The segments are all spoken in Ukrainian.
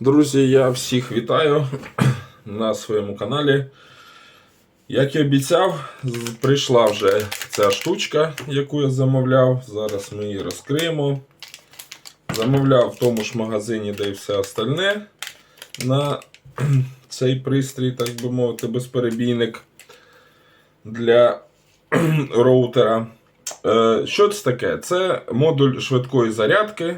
Друзі, я всіх вітаю на своєму каналі. Як і обіцяв, прийшла вже ця штучка, яку я замовляв. Зараз ми її розкриємо. Замовляв в тому ж магазині, де і все остальне на цей пристрій, так би мовити, безперебійник для роутера. Е, Що це таке? Це модуль швидкої зарядки.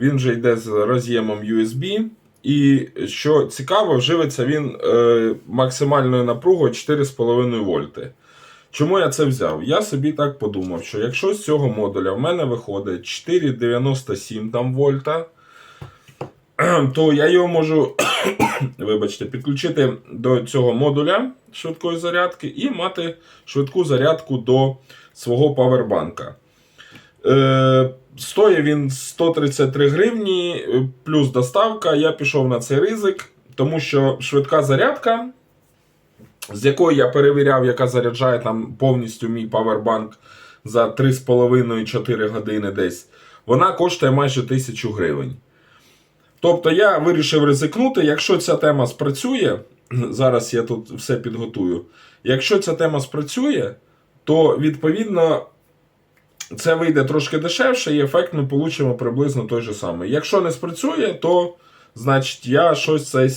Він вже йде з роз'ємом USB. І що цікаво, живиться він е, максимальною напругою 4,5 вольти. Чому я це взяв? Я собі так подумав, що якщо з цього модуля в мене виходить 4,97 там вольта, то я його можу вибачте, підключити до цього модуля швидкої зарядки і мати швидку зарядку до свого павербанка. Е, стоїть він 133 гривні е, плюс доставка. Я пішов на цей ризик, тому що швидка зарядка, з якої я перевіряв, яка заряджає там повністю мій павербанк за 3,5-4 години десь, вона коштує майже 1000 гривень. Тобто я вирішив ризикнути, якщо ця тема спрацює, зараз я тут все підготую. Якщо ця тема спрацює, то відповідно це вийде трошки дешевше, і ефект ми получимо приблизно той же самий. Якщо не спрацює, то значить я щось цей,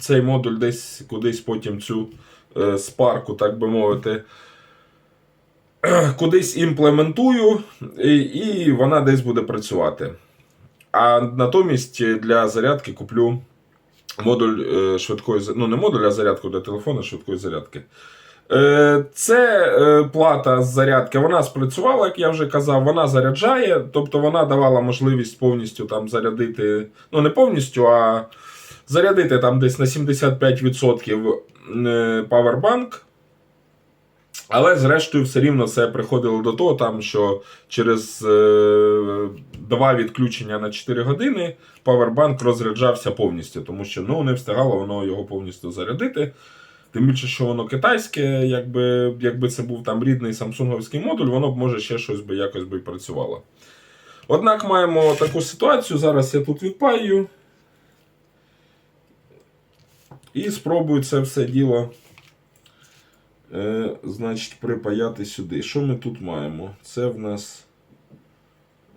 цей модуль десь кудись потім цю е, спарку, так би мовити, кудись імплементую, і, і вона десь буде працювати. А натомість для зарядки куплю модуль е, швидкої ну не модуль, а зарядку для телефону швидкої зарядки. Е, Це е, плата з зарядки, вона спрацювала, як я вже казав, вона заряджає, тобто вона давала можливість повністю там зарядити, ну не повністю, а зарядити там десь на 75% е, павербанк. Але зрештою все рівно це приходило до того, там, що через е, два відключення на 4 години павербанк розряджався повністю, тому що ну, не встигало воно його повністю зарядити. Тим більше, що воно китайське, якби, якби це був там рідний самсунговський модуль, воно б може ще щось би якось би працювало. Однак маємо таку ситуацію. Зараз я тут відпаю. І спробую це все діло е, значить, припаяти сюди. Що ми тут маємо? Це в нас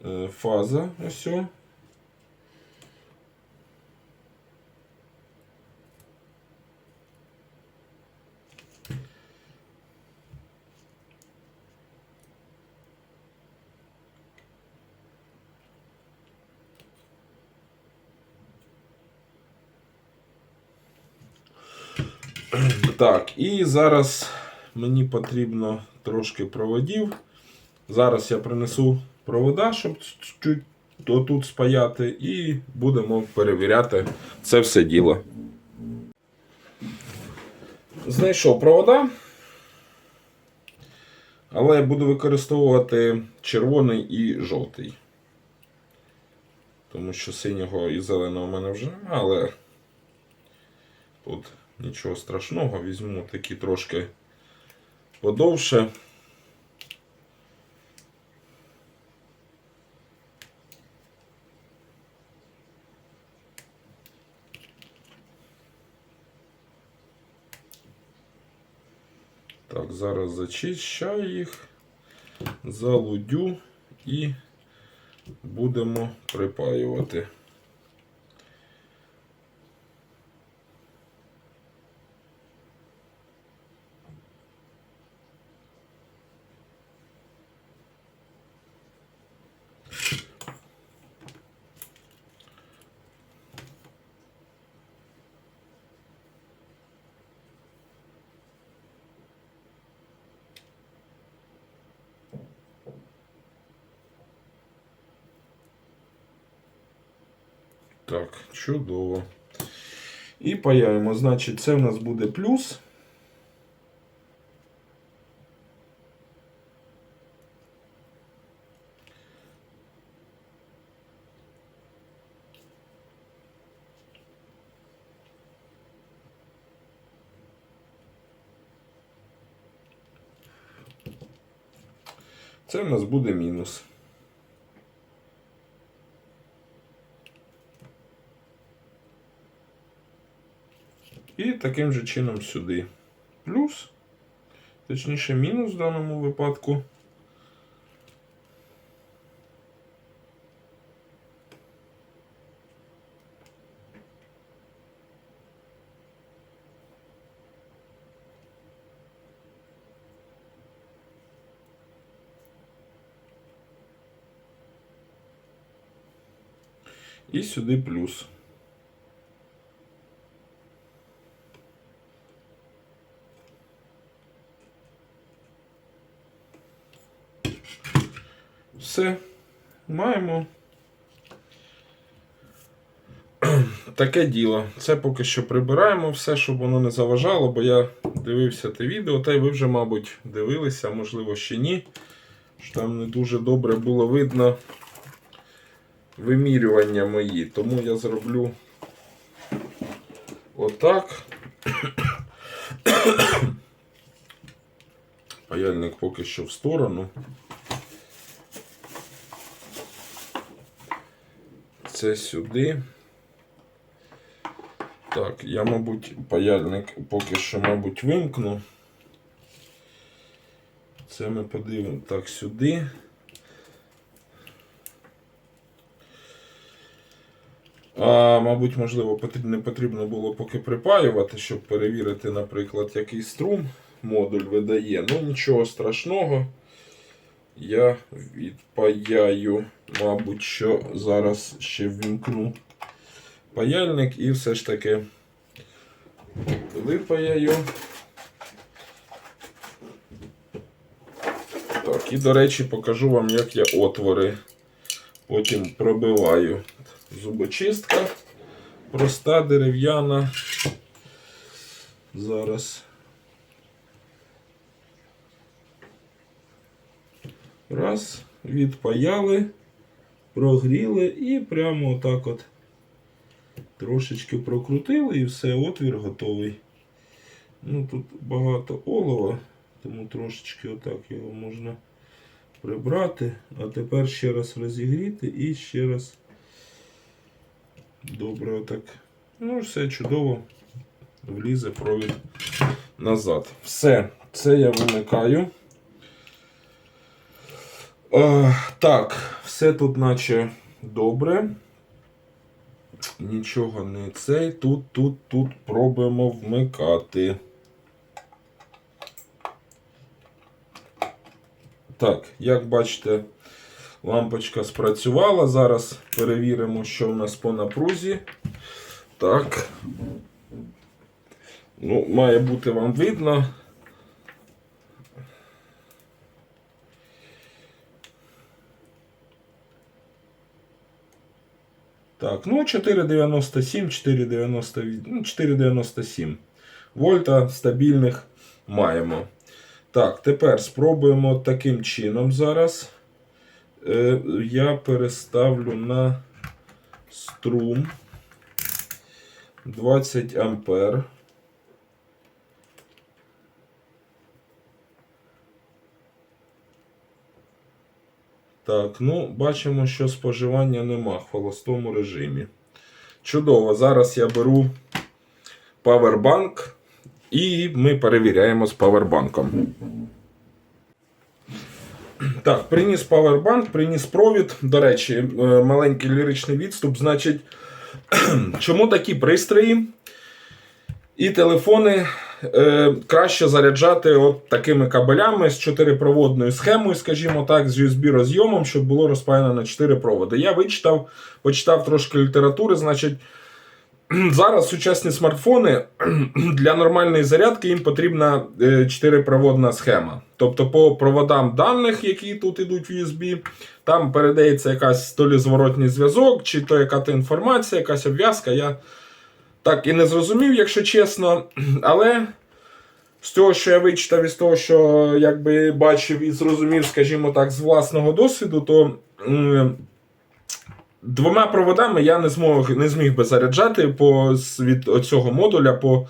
е, фаза. Ось. о. Так, і зараз мені потрібно трошки проводів. Зараз я принесу провода, щоб чуть тут спаяти, і будемо перевіряти це все діло. Знайшов провода. Але я буду використовувати червоний і жовтий. Тому що синього і зеленого в мене вже але тут нічого страшного, візьму такі трошки подовше. Так, зараз зачищаю їх, залудю і будемо припаювати. Так, чудово. І паяємо. Значить, це в нас буде плюс. Це в нас буде мінус. І таким же чином сюди. Плюс, точніше, мінус в даному випадку. І сюди плюс. Все. Маємо. Таке діло. Це поки що прибираємо все, щоб воно не заважало, бо я дивився те відео, та й ви вже, мабуть, дивилися, можливо ще ні. Що там не дуже добре було видно вимірювання мої. Тому я зроблю отак. Паяльник поки що в сторону. Це сюди. Так, я, мабуть, паяльник поки що, мабуть, вимкну. Це ми подивимо так сюди. А, мабуть, можливо, не потрібно було поки припаювати, щоб перевірити, наприклад, який струм модуль видає. Ну, нічого страшного. Я відпаяю, мабуть, що зараз ще ввімкну паяльник і все ж таки випаяю. Так, і, до речі, покажу вам, як я отвори потім пробиваю. Зубочистка проста дерев'яна. Зараз. Раз, відпаяли, прогріли і прямо отак от трошечки прокрутили і все, отвір готовий. Ну тут багато олова, тому трошечки отак його можна прибрати. А тепер ще раз розігріти і ще раз добре отак. Ну, все чудово. Влізе провід назад. Все, це я вимикаю. Е, так, все тут наче добре. Нічого не цей. Тут, тут, тут пробуємо вмикати. Так, як бачите, лампочка спрацювала. Зараз перевіримо, що в нас по напрузі. Так. Ну, має бути вам видно. Так, ну 4,97, 4,98, ну 4,97 вольта стабільних маємо. Так, тепер спробуємо таким чином зараз. Е, я переставлю на струм 20 ампер. Так, ну, бачимо, що споживання нема в холостому режимі. Чудово, зараз я беру павербанк і ми перевіряємо з павербанком. Так, приніс павербанк, приніс провід. До речі, е, маленький ліричний відступ. Значить, чому такі пристрої і телефони е, краще заряджати от такими кабелями з чотирипроводною схемою, скажімо так, з USB розйомом, щоб було розпаяно на 4 проводи. Я вичитав, почитав трошки літератури, значить. Зараз сучасні смартфони для нормальної зарядки їм потрібна 4-проводна схема. Тобто по проводам даних, які тут йдуть в USB, там передається якась то лі зворотній зв'язок, чи то яка-то інформація, якась обв'язка. Я так і не зрозумів, якщо чесно. Але з того, що я вичитав, і з того, що якби бачив і зрозумів, скажімо так, з власного досвіду, то. Двома проводами я не змог не зміг би заряджати по від цього модуля по,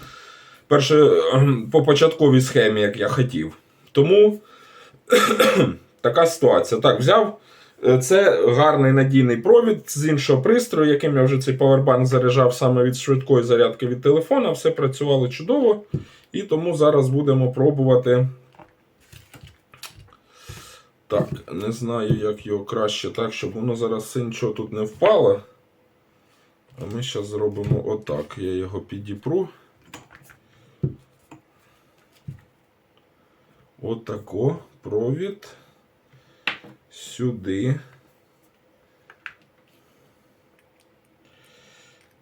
перше, ем, по початковій схемі, як я хотів. Тому така ситуація. Так, взяв Це гарний надійний провід з іншого пристрою, яким я вже цей павербанк заряджав саме від швидкої зарядки від телефона. Все працювало чудово. І тому зараз будемо пробувати. Так, не знаю, як його краще так, щоб воно зараз нічого тут не впало. А ми зараз зробимо отак. Я його підіпру. Отако провід сюди.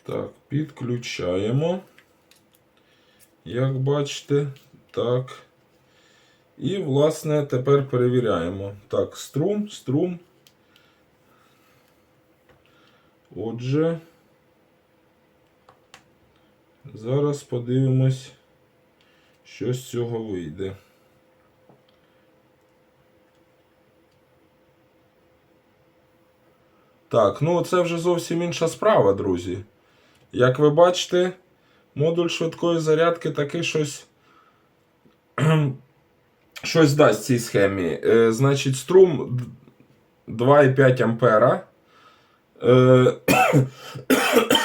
Так, підключаємо. Як бачите, так. І, власне, тепер перевіряємо. Так, струм, струм. Отже, зараз подивимось, що з цього вийде. Так, ну це вже зовсім інша справа, друзі. Як ви бачите, модуль швидкої зарядки таки щось. щось дасть цій схемі. Е, значить, струм 2,5 ампера. Е,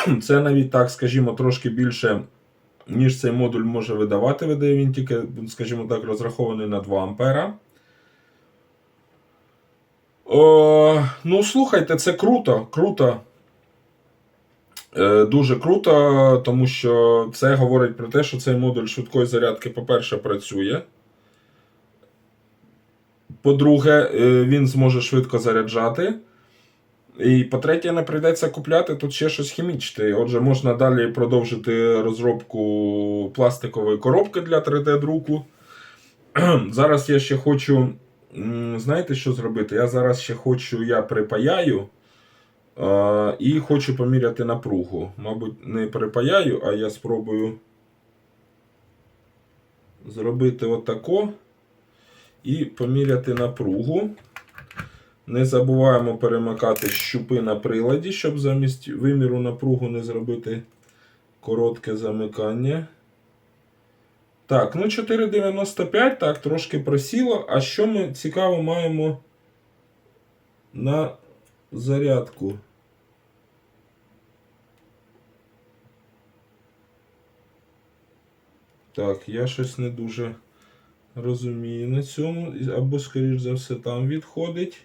це навіть так, скажімо, трошки більше, ніж цей модуль може видавати. Видає він тільки, скажімо так, розрахований на 2 ампера. О, ну, слухайте, це круто, круто. Е, дуже круто, тому що це говорить про те, що цей модуль швидкої зарядки, по-перше, працює. По-друге, е, він зможе швидко заряджати. І по-третє, не прийдеться купляти тут ще щось хімічне. Отже, можна далі продовжити розробку пластикової коробки для 3D-друку. Зараз я ще хочу. Знаєте, що зробити? Я зараз ще хочу, я припаяю е, і хочу поміряти напругу. Мабуть, не припаяю, а я спробую зробити отако і поміряти напругу. Не забуваємо перемикати щупи на приладі, щоб замість виміру напругу не зробити коротке замикання. Так, ну 4,95, так, трошки просіло. А що ми цікаво маємо на зарядку? Так, я щось не дуже розумію на цьому. Або, скоріш за все, там відходить.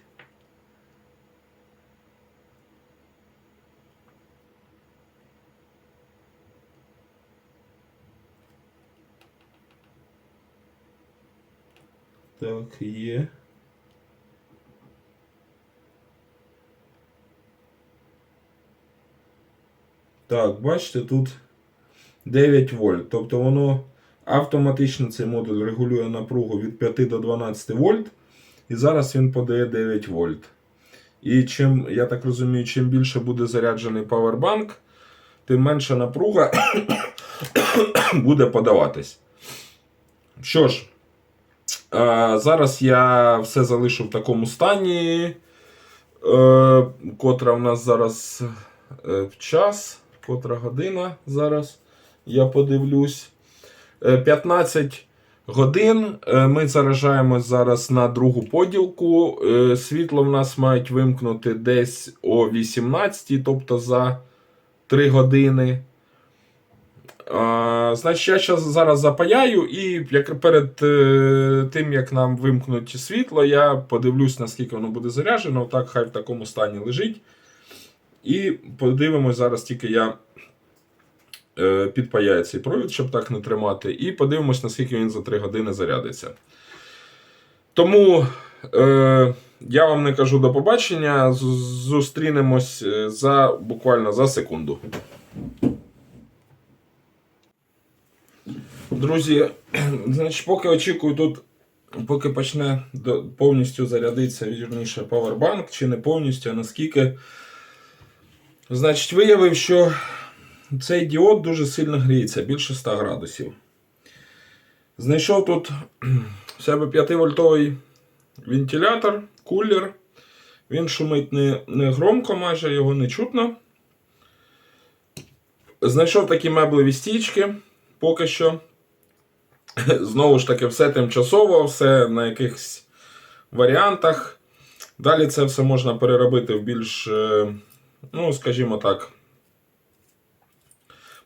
Так, є. Так, бачите, тут 9 вольт. Тобто воно автоматично цей модуль регулює напругу від 5 до 12 вольт. І зараз він подає 9 вольт. І чим, я так розумію, чим більше буде заряджений павербанк, тим менша напруга буде подаватись. Що ж, зараз я все залишу в такому стані, е, котра в нас зараз е, час, котра година зараз. Я подивлюсь. Е, 15 годин. Е, Ми заражаємось зараз на другу поділку. Е, Світло в нас мають вимкнути десь о 18, тобто за 3 години. Значить, я щас зараз запаяю, і як перед е, тим, як нам вимкнуть світло, я подивлюсь, наскільки воно буде заряджено. Так, хай в такому стані лежить. І подивимось зараз, тільки я е, підпаяю цей провід, щоб так не тримати. І подивимось, наскільки він за 3 години зарядиться. Тому е, я вам не кажу до побачення. Зустрінемось е, за буквально за секунду. Друзі, значить, поки очікую тут, поки почне повністю зарядитися, вірніше, павербанк, чи не повністю, а наскільки. Значить, виявив, що цей діод дуже сильно гріється, більше 100 градусів. Знайшов тут в себе 5-вольтовий вентилятор, кулер. Він шумить не, не громко, майже його не чутно. Знайшов такі меблеві стічки поки що. Знову ж таки, все тимчасово, все на якихось варіантах. Далі це все можна переробити в більш, е, ну, скажімо так,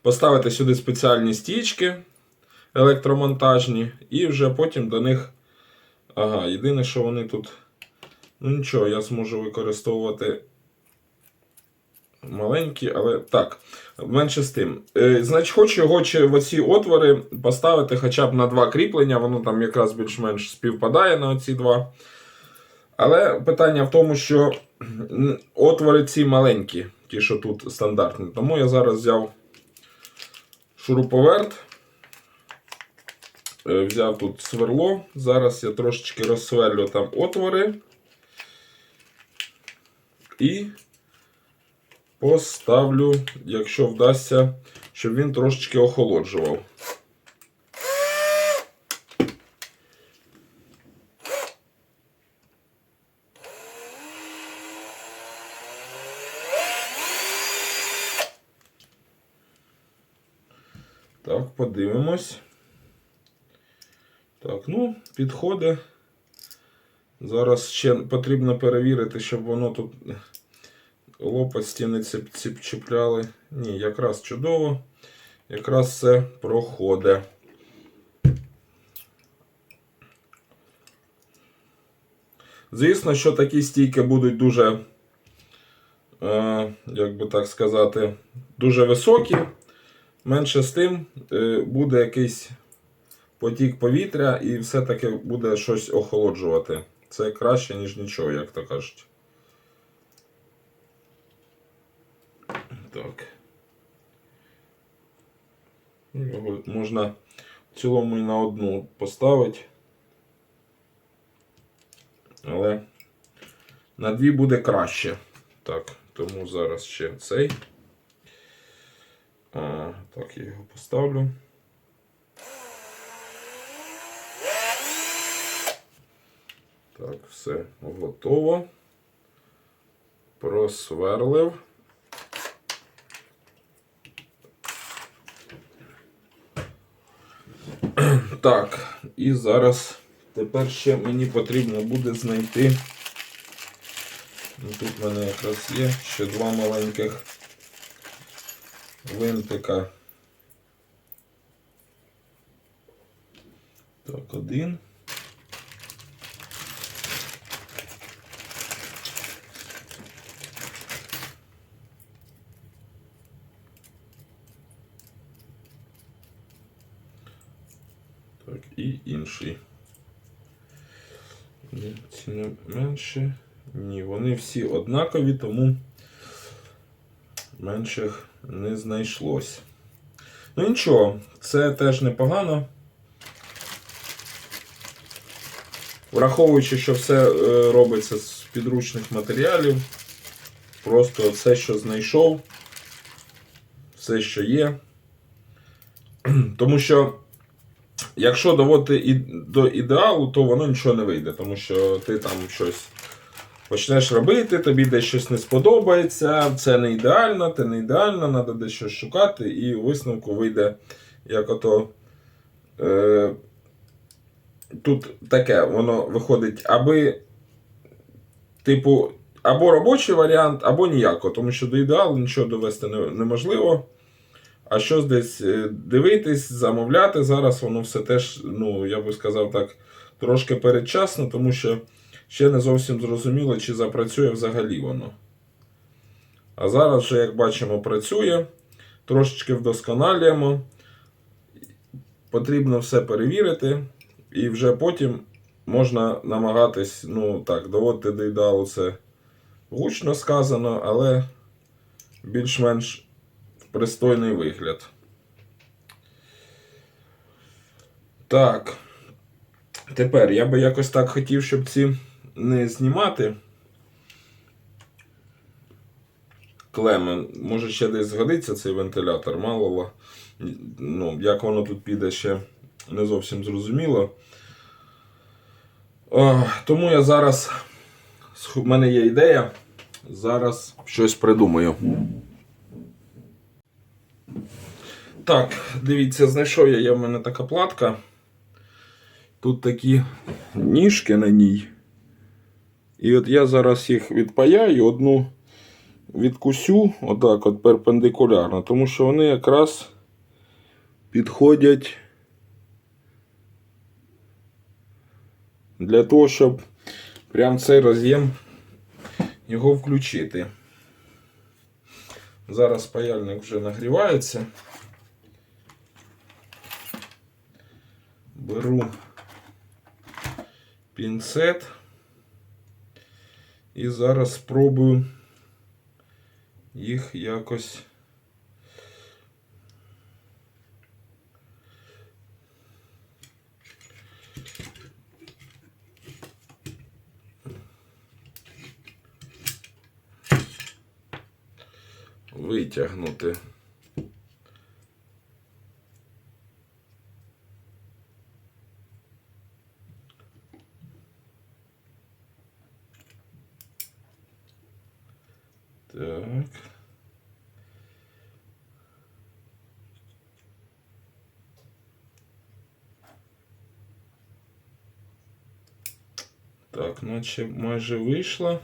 поставити сюди спеціальні стічки електромонтажні, і вже потім до них. Ага, єдине, що вони тут. Ну нічого, я зможу використовувати маленькі, але так, менше з тим. Е, значить, хочу його в оці отвори поставити хоча б на два кріплення, воно там якраз більш-менш співпадає на оці два. Але питання в тому, що отвори ці маленькі, ті, що тут стандартні. Тому я зараз взяв шуруповерт. Е, Взяв тут сверло. Зараз я трошечки розсверлю там отвори. І поставлю, якщо вдасться, щоб він трошечки охолоджував. Так, подивимось. Так, ну, підходить. Зараз ще потрібно перевірити, щоб воно тут лопасті не ціп, чіпляли. Ні, якраз чудово. Якраз все проходить. Звісно, що такі стійки будуть дуже, е, як би так сказати, дуже високі. Менше з тим е, буде якийсь потік повітря і все-таки буде щось охолоджувати. Це краще, ніж нічого, як то кажуть. Так. Його можна в цілому і на одну поставити. Але на дві буде краще. Так, тому зараз ще цей. А, так, я його поставлю. Так, все готово. Просверлив. Так, і зараз тепер ще мені потрібно буде знайти. Ну, Тут в мене якраз є ще два маленьких винтика. Так, один. Так, і інший. Ці не менше. Ні, вони всі однакові, тому менших не знайшлось. Ну нічого, це теж непогано. Враховуючи, що все е, робиться з підручних матеріалів, просто все, що знайшов, все, що є. Тому що, якщо доводити і до ідеалу, то воно нічого не вийде, тому що ти там щось почнеш робити, тобі десь щось не сподобається, це не ідеально, це не ідеально, треба десь щось шукати, і у висновку вийде як ото. Е, тут таке, воно виходить, аби, типу, або робочий варіант, або ніяко, тому що до ідеалу нічого довести не- неможливо. А щось десь е, дивитись, замовляти зараз, воно все теж, ну, я би сказав так, трошки передчасно, тому що ще не зовсім зрозуміло, чи запрацює взагалі воно. А зараз вже, як бачимо, працює. Трошечки вдосконалюємо. Потрібно все перевірити. І вже потім можна намагатись, ну так, доводити до ідеалу це гучно сказано, але більш-менш пристойний вигляд. Так. Тепер я би якось так хотів, щоб ці не знімати. Клеми. Може ще десь згодиться цей вентилятор, мало. Ну, як воно тут піде ще не зовсім зрозуміло. О, тому я зараз. В мене є ідея. Зараз щось придумаю. Так, дивіться, знайшов я, є в мене така платка. Тут такі ніжки на ній. І от я зараз їх відпаяю, одну відкусю, отак от перпендикулярно, тому що вони якраз підходять для того, щоб прям цей роз'єм його включити. Зараз паяльник вже нагрівається. Беру пінцет і зараз спробую їх якось витягнути. Так. Так, наче майже вийшло.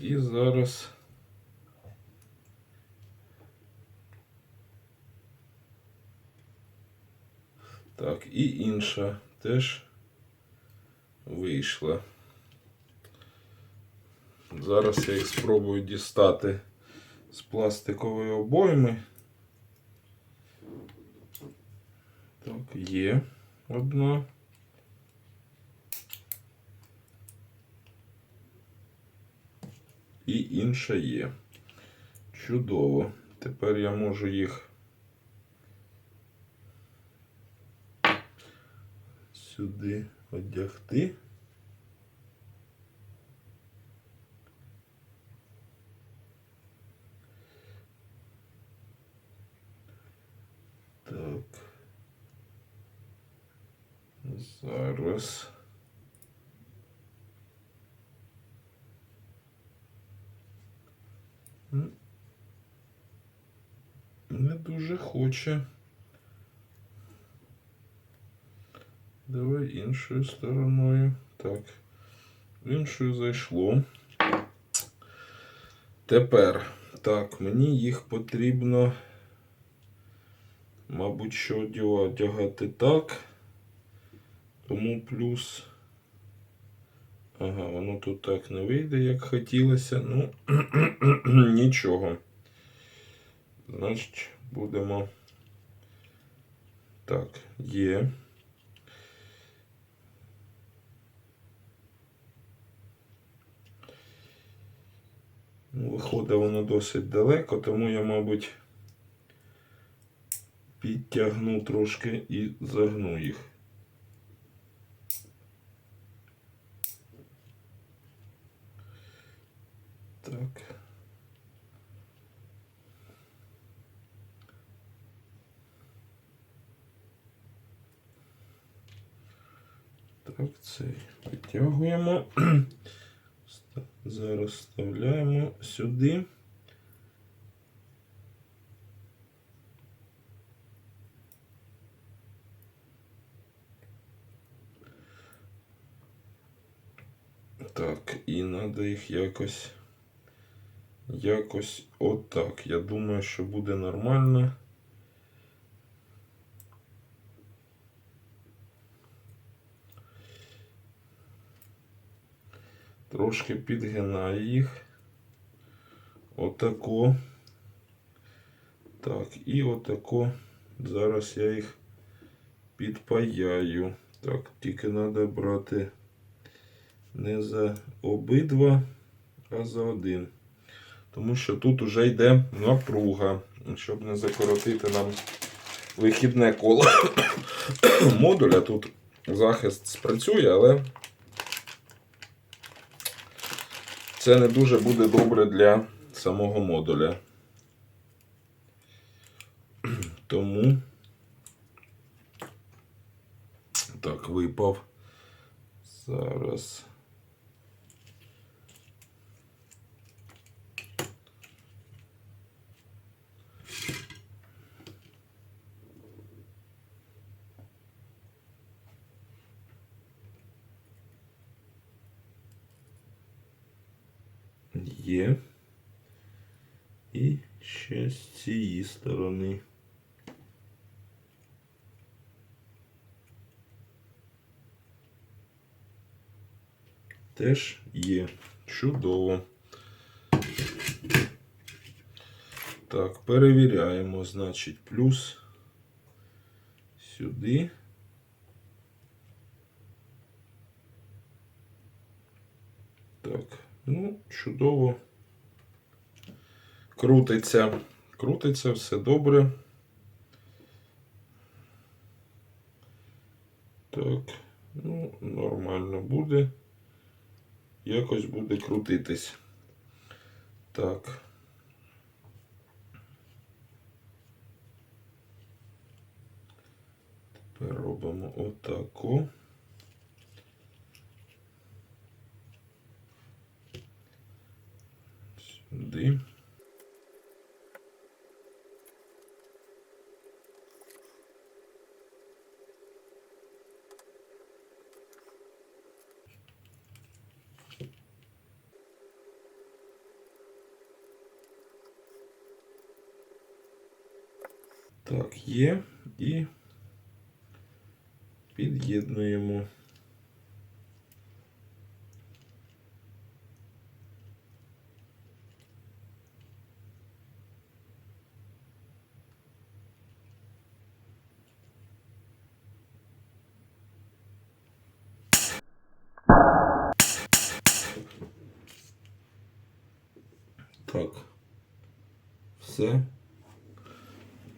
І зараз. Так, і інша теж вийшла. Зараз я їх спробую дістати з пластикової обойми. Так, є одна. І інша є. Чудово. Тепер я можу їх сюди одягти. Так. Зараз. Не дуже хоче. Давай іншою стороною. Так. Іншою зайшло. Тепер. Так, мені їх потрібно, мабуть, що одягати так. Тому плюс. Ага, воно тут так не вийде, як хотілося. Ну, нічого. Значить, будемо. Так, є. Ну, Виходить воно досить далеко, тому я, мабуть, підтягну трошки і загну їх. Так. Так, цей витягуємо. Зараз вставляємо сюди. Так, і треба їх якось. Якось отак. Я думаю, що буде нормально. Трошки підгинаю їх. Отако. Так, і отако. Зараз я їх підпаяю. Так, тільки треба брати не за обидва, а за один. Тому що тут уже йде напруга, щоб не закоротити нам вихідне коло модуля. Тут захист спрацює, але це не дуже буде добре для самого модуля. Тому так, випав. Зараз. Є. І ще з цієї сторони. Теж є. Чудово. Так, перевіряємо, значить, плюс сюди. Так, ну, чудово. Крутиться. Крутиться, все добре. Так, ну, нормально буде. Якось буде крутитись. Так. Тепер робимо отако. Сюди. Так, є і під'єднуємо. Так. Все.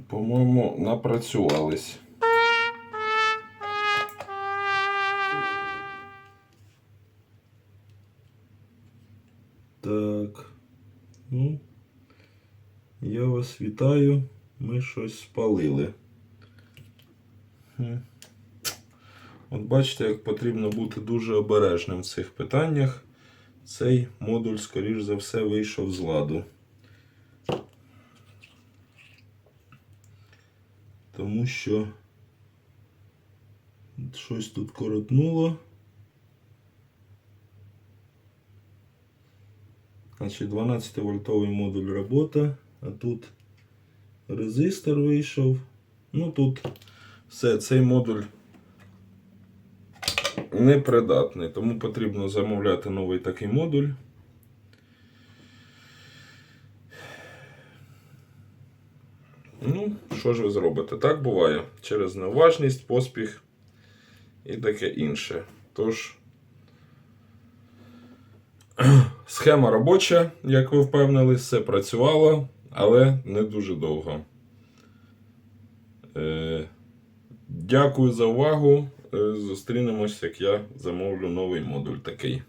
По-моєму, напрацювались. Так. Ну, я вас вітаю. Ми щось спалили. От бачите, як потрібно бути дуже обережним в цих питаннях. Цей модуль, скоріш за все, вийшов з ладу. Тому що щось тут коротнуло. Значить, 12 вольтовий модуль робота, а тут резистор вийшов. Ну тут все, цей модуль непридатний, тому потрібно замовляти новий такий модуль. Ну, що ж ви зробите? Так буває. Через неуважність, поспіх і таке інше. Тож, схема робоча, як ви впевнились, все працювало, але не дуже довго. Е, Дякую за увагу. Е, Зустрінемось, як я замовлю новий модуль такий.